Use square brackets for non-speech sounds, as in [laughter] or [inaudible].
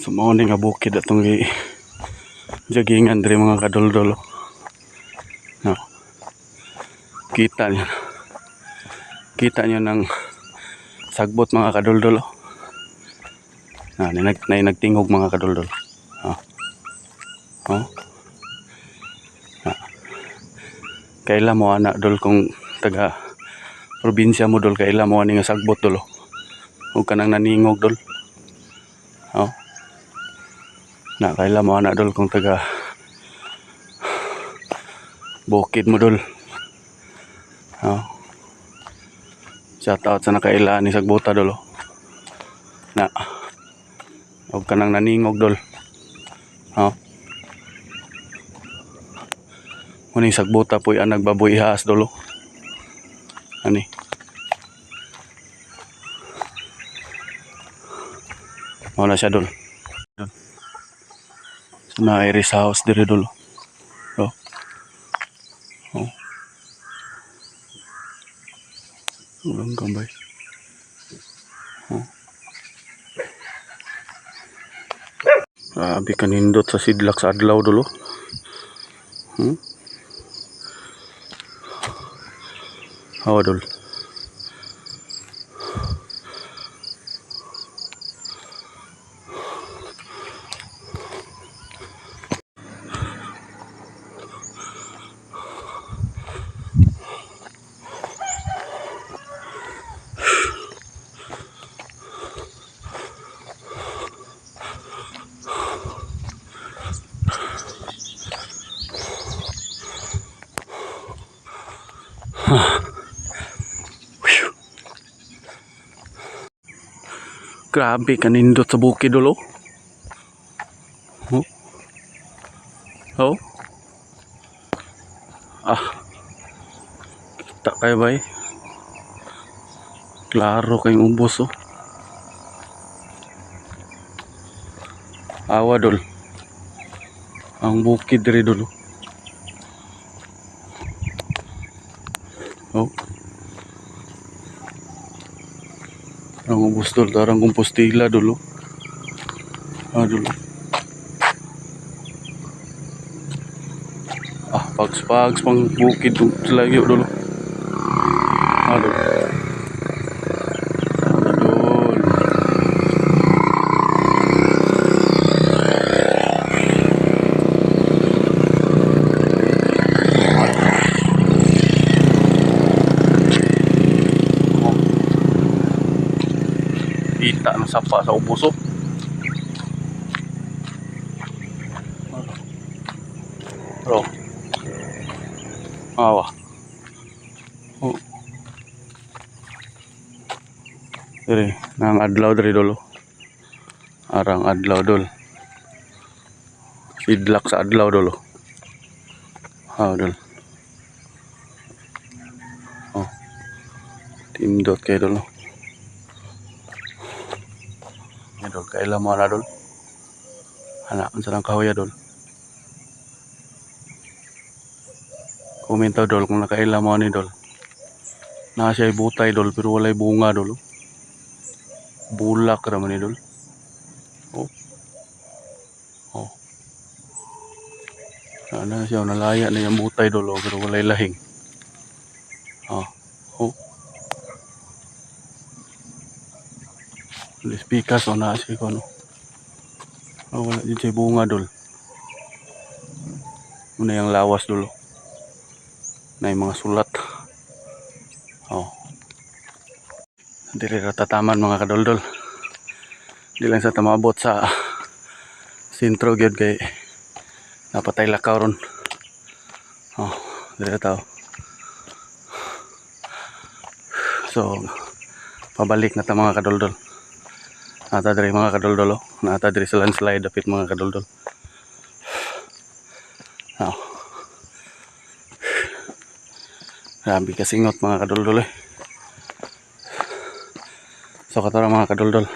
Sumaon nga bukid atong gi jogingan diri mga kadoldol. No. Kita niyo. Kita niyo ng sagbot mga kadoldol. Na, na, nag, na nagtingog mga kadoldol. Oh. Oh. Ah. Kaila mo anak dol kung taga probinsya mo dol kaila mo ani nga sagbot dol. Ug kanang naningog dol. Na kaila mo anak dol kung taga bukid mo dol. Oh. Shout out sa nakaila ni sagbota dol. Na. Ug kanang naningog dol. Oh. Muning sagbota po'y ang nagbaboy ihas dolo. Ani. Wala siya dol. Na Iris house dire dolo. Oh. Oh. Ulang gambay. Oh. Grabe kanindot sa sidlak sa adlaw dolo. Hmm? Hawa dol. [sighs] Grabe kanindot sa bukid dolo. Oh. Oh. Ah. Kita kayo ba eh? Klaro kayong ubos oh. Awa dol. Ang bukid diri dolo. Oh. Ang ubos dol, tarang kumpostila dolo. Ah, dolo. Ah, pags-pags pang bukid dun sa lagyo dolo. Ah, dolo. Kita ng sapa sa ubos oh. Bro. Awa. Oh. Diri, nang adlaw diri dolo. Arang adlaw dol. Sidlak sa adlaw dolo. Ah, dol. Oh. Tindot kayo dolo. Ya dol, kailan mo na dol? Anak, ang sarang kahoy dol. Komento dol kung nakaila mo ni dol. Na siya butay dol pero walay bunga dol. Bulak raman ni dol. Oh. Oh. Ano siya nalaya na yung butay dol pero walay lahing. Oh. Lispikas o na siya ko no. Oh, wala siya bunga dol. Muna yung lawas dolo na yung mga sulat. Oh. Dili ra tataman mga kadoldol. Di lang sa tamabot sa sintro gyud kay napatay lakaw ron. Oh, dili tao. So, pabalik na ta mga kadoldol. Nata diri mga kadoldol oh. Nata diri sa landslide dapit mga kadoldol. Oh. Grabe kasingot mga kadoldol eh. So katara mga kadoldol.